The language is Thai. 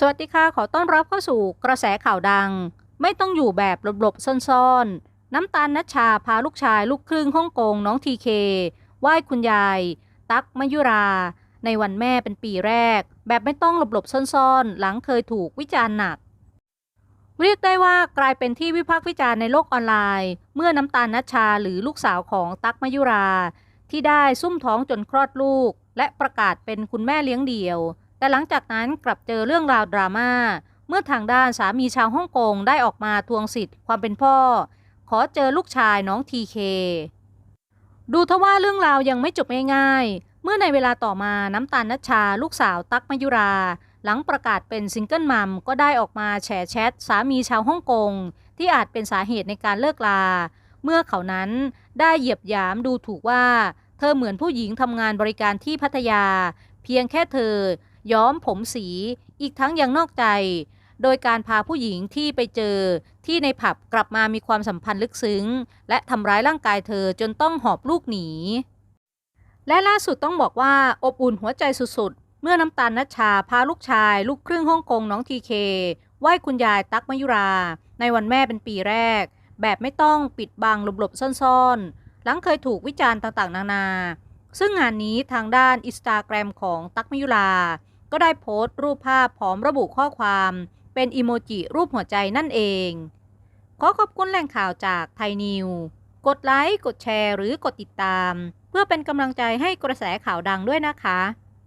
สวัสดีค่ะ ขอต้อนรับเข้าสู่กระแสข่าวดัง ไม่ต้องอยู่แบบหลบๆซ่อนๆ น้ำตาลนัชชาพาลูกชายลูกครึ่งฮ่องกงน้องทีเคไหว้คุณยาย ตั๊กมยุรา ในวันแม่เป็นปีแรก แบบไม่ต้องหลบๆซ่อนๆ หลังเคยถูกวิจารณ์หนัก เรียกได้ว่ากลายเป็นที่วิพากษ์วิจารณ์ในโลกออนไลน์ เมื่อน้ำตาลนัชชาหรือลูกสาวของตั๊กมยุรา ที่ได้ซุ่มท้องจนคลอดลูก และประกาศเป็นคุณแม่เลี้ยงเดี่ยว แต่หลังจากนั้นกลับเจอเรื่องราวดราม่าเมื่อทางด้านสามีชาวฮ่องกงได้ออกมาทวงสิทธิ์ความเป็นพ่อ ขอเจอลูกชายน้องทีเคดูทว่าเรื่องราวยังไม่จบง่ายๆ เมื่อในเวลาต่อมาน้ำตาลนัชชาลูกสาวตั๊กมยุรา หลังประกาศเป็นซิงเกิลมัมก็ได้ออกมาแฉแชทสามีชาวฮ่องกง ที่อาจเป็นสาเหตุในการเลิกลา เมื่อเขานั้นได้เหยียบยามดูถูกว่า เธอเหมือนผู้หญิงทำงานบริการที่พัทยา เพียงแค่เธอ ย้อมผมสี อีกทั้งยังนอกใจ โดยการพาผู้หญิงที่ไปเจอที่ในผับกลับมามีความสัมพันธ์ลึกซึ้ง และทำร้ายร่างกายเธอจนต้องหอบลูกหนี และล่าสุดต้องบอกว่าอบอุ่นหัวใจสุดๆ เมื่อน้ำตาลนัชชาพาลูกชาย ลูกครึ่งฮ่องกงน้องทีเคไหว้คุณยายตั๊กมยุรา ในวันแม่เป็นปีแรก แบบไม่ต้องปิดบังหลบๆซ่อนๆ หลังเคยถูกวิจารณ์ต่างๆ นานา ซึ่งงานนี้ทางด้านอินสตาแกรมของตั๊กมยุรา ก็ได้โพสต์รูปภาพพร้อมระบุข้อความเป็นอิโมจิรูปหัวใจนั่นเอง ขอขอบคุณแหล่งข่าวจากไทยนิว กดไลค์ กดแชร์ หรือกดติดตาม เพื่อเป็นกำลังใจให้กระแสข่าวดังด้วยนะคะ